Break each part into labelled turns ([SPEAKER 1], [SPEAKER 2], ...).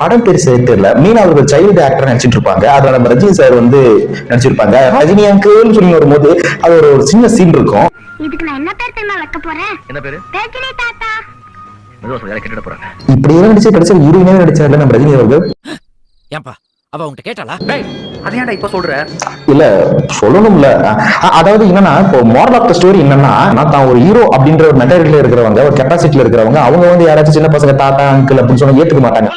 [SPEAKER 1] படம் பேர் சரியா தெரியல. மீனா அவர்கள் சைல்டு ஆக்டர் நடிச்சிட்டு இருப்பாங்க அதுல நம்ம ரஜினி சார் வந்து நடிச்சிருப்பாங்க. ரஜினி அங்கிள்னு சொல்லி வரும்போது அது ஒரு ஒரு சின்ன சீன் இருக்கும்.
[SPEAKER 2] இதுக்கு நான் என்ன பேர் தெரியுமா வைக்க போறேன்?
[SPEAKER 3] என்ன பேரு?
[SPEAKER 2] ரஜினி தாத்தா.
[SPEAKER 1] இப்படி எல்லாம் நடிச்சு கடைசியில் ஹீரோயினே நடிச்சார்ல நம்ம ரஜினி அவர்கள்?
[SPEAKER 4] ஏன்பா? அவ உன்கிட்ட கேட்டாளா?
[SPEAKER 3] டேய் அது ஏன்டா இப்ப சொல்ற?
[SPEAKER 1] இல்ல சொல்லணும்ல. அதாவது என்னன்னா இப்போ மாரல் ஆஃப் த ஸ்டோரி என்னன்னா நான் தான் ஒரு ஹீரோ அப்படின்ற ஒரு மெட்டீரியல்ல இருக்கிறவங்க ஒரு கெப்பாசிட்டில இருக்கிறவங்க அவங்க வந்து யாராச்சும் சின்ன பசங்க தாத்தா அங்கிள் அப்படின்னு சொன்னா ஏத்துக்க மாட்டாங்க.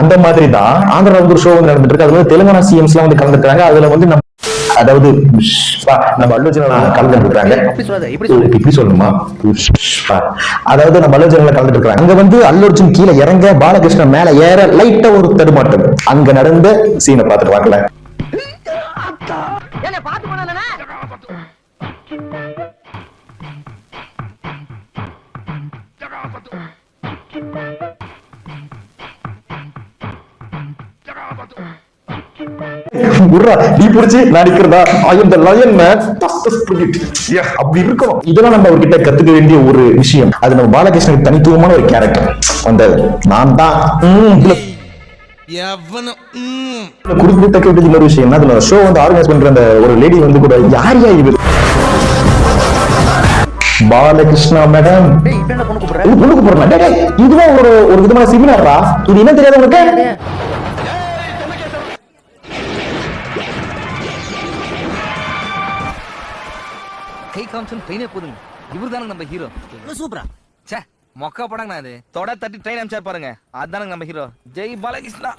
[SPEAKER 1] அந்த மாதிரி தான் ஆந்திராவுக்கு ஒரு ஷோ வந்து நடந்துட்டு இருக்கு. அதுல தெலுங்கானா சிஎம்ஸ் எல்லாம் வந்து கலந்துருக்காங்க. அதுல வந்து அதாவது நம்ம அல்லுஜன கலந்துட்டு இருக்காங்க.
[SPEAKER 3] இப்படி சொல்லு
[SPEAKER 1] இப்படி சொல்லணுமா. அதாவது நம்ம அல்லுஜன்ல கலந்துட்டு இருக்காங்க. அங்க வந்து அல்லுர்ஜுன் கீழே இறங்க பாலகிருஷ்ணன் மேல ஏற லைட்டா ஒரு தடுமாட்டம் அங்க நடந்த சீனை பார்த்துட்டு வாங்கல
[SPEAKER 5] பண்ணலனா
[SPEAKER 1] உர்ரா நீ புடிச்சு நான் நிக்கிறதா? I am the lion man அப்படி இருக்கணும். இதெல்லாம் நம்ம அவர்கிட்ட கத்துக்க வேண்டிய ஒரு விஷயம். அது நம்ம பாலகிருஷ்ணனுக்கு தனித்துவமான ஒரு கேரக்டர் அந்த நான் தான். ம், இதுல குறிப்பிடத்தக்க வேண்டியது இன்னொரு விஷயம் என்ன அதுல ஷோ வந்து ஆர்கனைஸ் பண்ற அந்த ஒரு லேடி வந்து கூட யார் யா இது பாலகிருஷ்ணா மேடம் பொண்ணுக்கு போறேன் இதுவும் ஒரு ஒரு விதமான செமினாரா இது என்ன தெரியாது உங்களுக்கு
[SPEAKER 4] கை காமிச்சு ட்ரெயினே போதுங்க. இவர் தானே நம்ம ஹீரோ சூப்பரா ச்சே மொக்கா படங்கண்ணா அது தொட தட்டி ட்ரெயின் அமிச்சார் பாருங்க. அதானங்க நம்ம ஹீரோ ஜெய் பாலகிருஷ்ணா.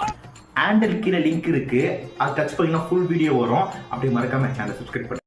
[SPEAKER 6] ஹேண்டில் கீழே லிங்க் இருக்கு. அது டச் பண்ணீங்கன்னா ஃபுல் வீடியோ வரும். அப்படி மறக்காம சேனல் சப்ஸ்கிரைப் பண்ணி.